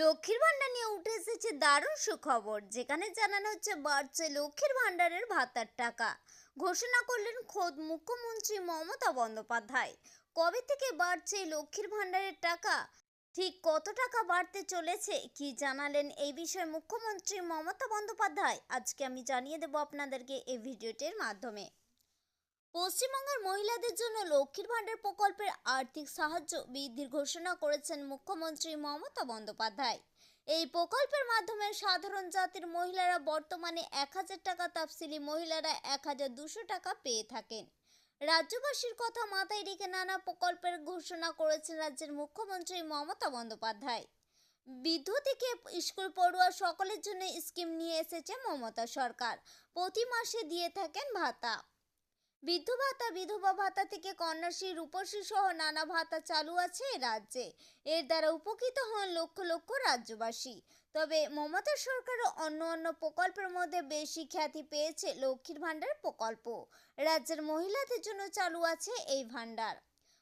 লক্ষ্মীর ভাণ্ডার নিয়ে উঠে এসেছে দারুণ সুখবর, যেখানে জানানো হচ্ছে বাড়ছে লক্ষ্মীর ভাণ্ডারের ভাতার টাকা। ঘোষণা করলেন খোদ মুখ্যমন্ত্রী মমতা বন্দ্যোপাধ্যায়। কবে থেকে বাড়ছে লক্ষ্মীর ভাণ্ডারের টাকা? ঠিক কত টাকা বাড়তে চলেছে? কি জানালেন এই বিষয়ে মুখ্যমন্ত্রী মমতা বন্দ্যোপাধ্যায়? আজকে আমি জানিয়ে দেব আপনাদেরকে এই ভিডিওটির মাধ্যমে। পশ্চিমবঙ্গের মহিলাদের জন্য লক্ষ্মীর ভাণ্ডার প্রকল্পের আর্থিক সাহায্য বৃদ্ধির ঘোষণা করেছেন মুখ্যমন্ত্রী মমতা বন্দ্যোপাধ্যায়। এই প্রকল্পের মাধ্যমে সাধারণ জাতির মহিলারা বর্তমানে এক হাজার টাকা তাফসিলি মহিলারা এক হাজার দুশো টাকা পেয়ে থাকেন। রাজ্যবাসীর কথা মাথায় রেখে নানা প্রকল্পের ঘোষণা করেছেন রাজ্যের মুখ্যমন্ত্রী মমতা বন্দ্যোপাধ্যায়। বৃদ্ধ থেকে স্কুল পড়ুয়া সকলের জন্য স্কিম নিয়ে এসেছে মমতা সরকার। প্রতি মাসে দিয়ে থাকেন ভাতা। বৃদ্ধ ভাতা, বিধবা ভাতা থেকে কন্যাশ্রী, রূপশ্রী সহ নানা ভাতা চালু আছে রাজ্যে। এর দ্বারা উপকৃত হন লক্ষ লক্ষ রাজ্যবাসী। তবে মমতা সরকারও অন্য অন্য প্রকল্পের মধ্যে বেশি খ্যাতি পেয়েছে লক্ষ্মীর ভাণ্ডার প্রকল্প। রাজ্যের মহিলাদের জন্য চালু আছে এই ভাণ্ডার।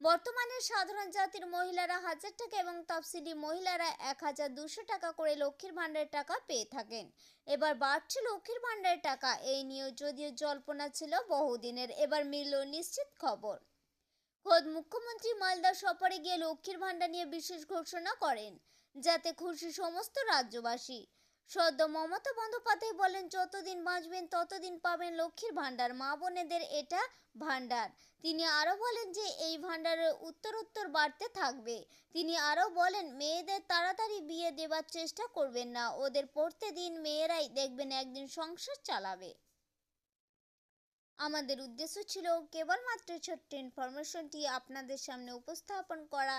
বর্তমানে সাধারণ জাতির মহিলারা হাজার টাকা এবং তফসিলি মহিলারা এক হাজার দুশো টাকা করে লক্ষ্মীর ভাণ্ডারের টাকা পেয়ে থাকেন। এবার বাড়ছে লক্ষ্মীর ভাণ্ডারের টাকা। এই নিয়েও যদিও জল্পনা ছিল বহুদিনের। এবার মিলল নিশ্চিত খবর। খোদ মুখ্যমন্ত্রী মালদা সফরে গিয়ে লক্ষ্মীর ভাণ্ডার নিয়ে বিশেষ ঘোষণা করেন, যাতে খুশি সমস্ত রাজ্যবাসী। সদ্য মমতা বন্দ্যোপাধ্যায় বলেন, যতদিন বাঁচবেন, ততদিন পাবেন লক্ষ্মীর ভাণ্ডার। মা বোনেদের এটা ভাণ্ডার। তিনি আরও বলেন যে, এই ভাণ্ডারের উত্তরোত্তর বাড়তে থাকবে। তিনি আরও বলেন, মেয়েদের তাড়াতাড়ি বিয়ে দেওয়ার চেষ্টা করবেন না। ওদের পড়তে দিন মেয়েরাই দেখবেন একদিন সংসার চালাবে। আমাদের উদ্দেশ্য ছিল কেবলমাত্র ছোট্ট ইনফরমেশনটি আপনাদের সামনে উপস্থাপন করা।